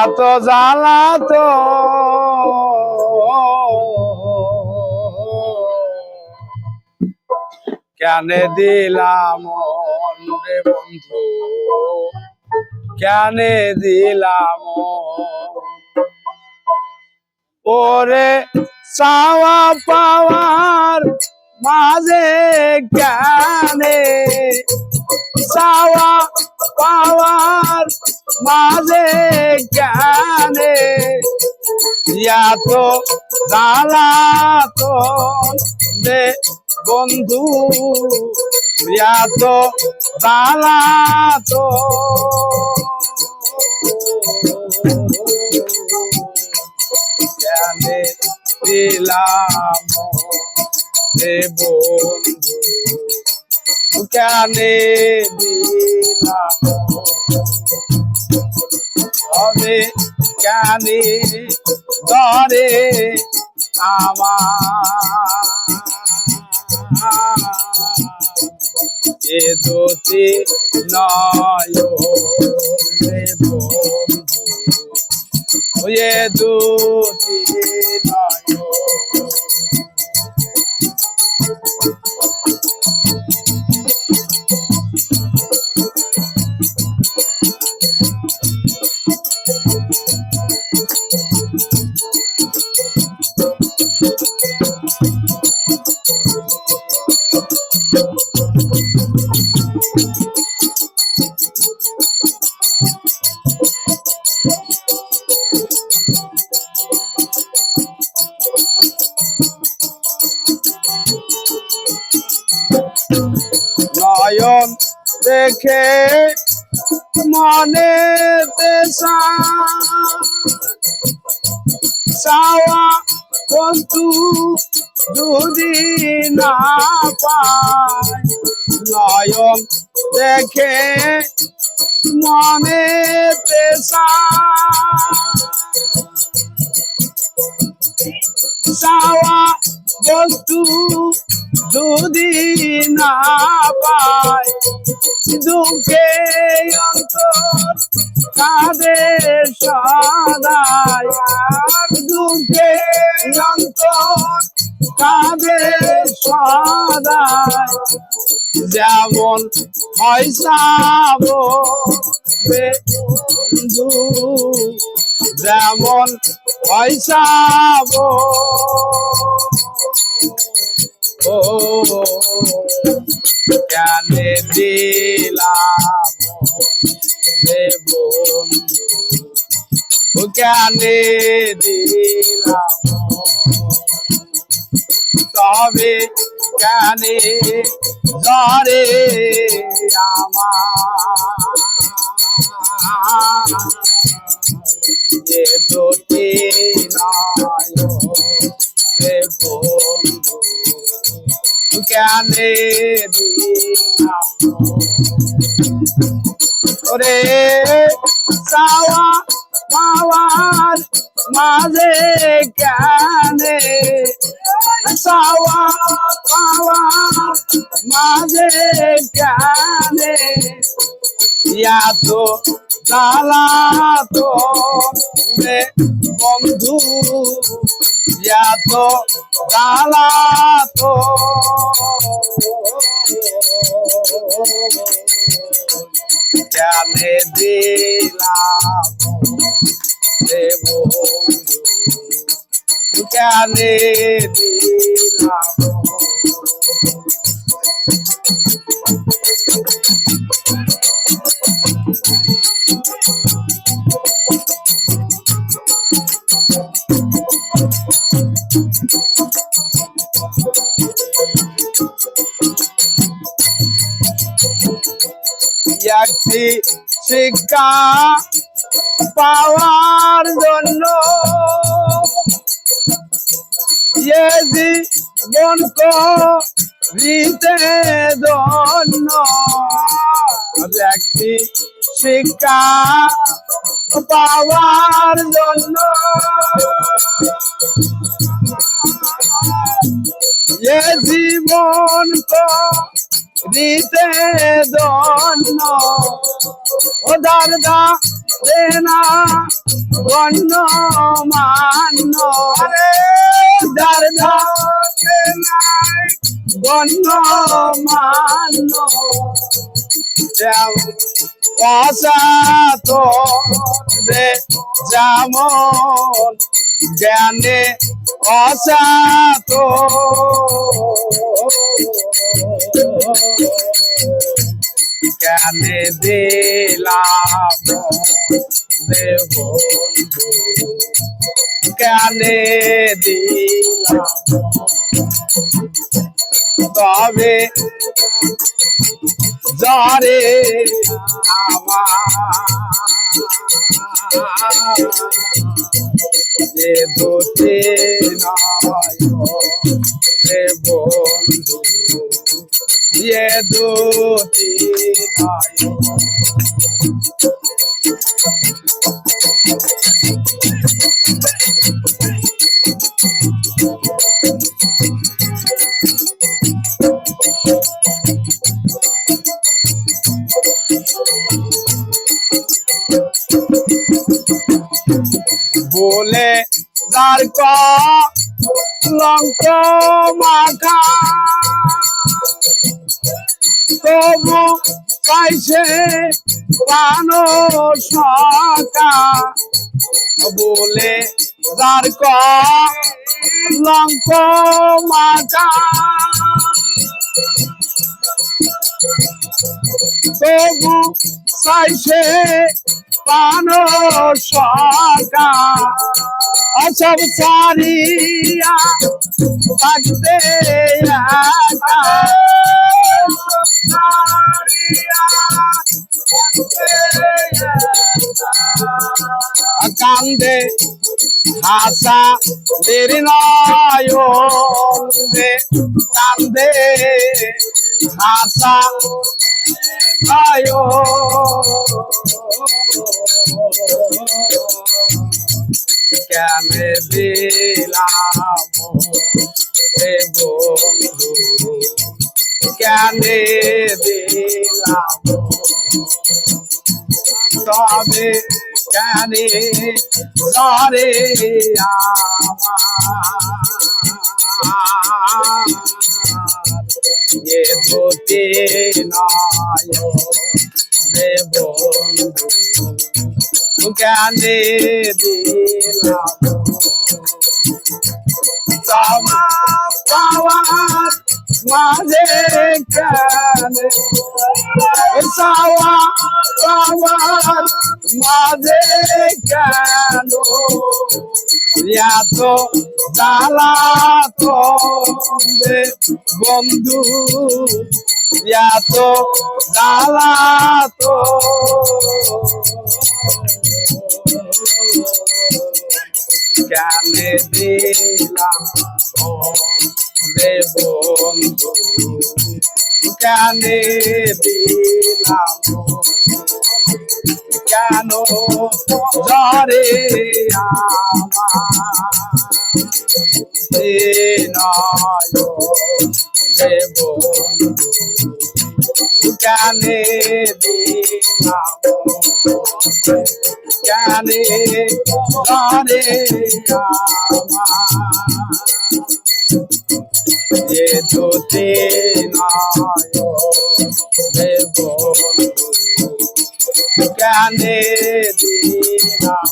এত জ্বালা তো। কেন দিলাম রে বন্ধু? কেন দিলাম? ওরে চাওয়া পাওয়ার মাঝে জ্ঞানে চাওয়া পাওয়ার মাঝে জ্ঞানে তো দে বন্ধু। তো জ্ঞানে দিলাম রে বন্ধু। কেনে দিলাম। তবে কেনে ধরে আমার। এ দুটি নয় বন্ধু। এ দুটি নয় নয়ন দেখে মনে চাওয়া বন্ধু যদি না পায় নয়ন দেখে মনে চাওয়া বস্তু যদি না পায়, দুঃখে অন্তর কাঁদে সদায় দুঃখে অন্তর কাঁদে সদায় যেমন পয়সাব বন্ধু, যেমন ও কেনে দিলাম রে বন্ধু কেনে দিলাম তবে কেনে ধরে আমার যে দুটি নয় রে বন্ধু কেনে দিলাম। ওরে, চাওয়া পাওয়ার মাঝে কেনে? চাওয়া পাওয়ার মাঝে কেনে? এত জ্বালা তো বন্ধু এত জ্বালা তো। জানে দিলাম বন্ধু জানে দিলাম। একটি শিক্ষা পাওয়ার জন্য। জীবন করিতে ধন্য একটি শিক্ষা পাওয়ার জন্য। এ জীবন দিতে দন্য ও দারদা দেনা গণ্য মান্য। দারদা দেনাই গণ্য মান্য। অসাত রে যেমন। জ্ঞানে অসাত জ্ঞানে দিলাম দেব জ্ঞানে দিলাম? তবে যারে আমার দুটি নয় বন্ধু। যে দুটি বলে যার লঙ্ক মাখা। তবু পাইছে প্রাণ সকা বলে যার লঙ্ক মাখা তবু চাইছে প্রাণ সকা অসব সারিয়া থাকতে একা। কান্দে হাসা নির্ণয় কান্দে হাসা আয়ো কেমনে দিলাম রে বন্ধু? কেনে দিলাম? তবে কেনে আমার। এ ধুতি নয় বন্ধু জ্ঞানে দিলাম। পাওয়া মাঝে কেন। সাওয়া পাওয়ার মাঝে কেন? এত জ্বালা তো বন্ধু। এত জ্বালা তো কেনে দিলাম? রে বন্ধু কেনে দিলাম। কেন জরে আমার? রে বন্ধু কেনে দিলাম। জানে জানে যে বন্ধু জানে দিলাম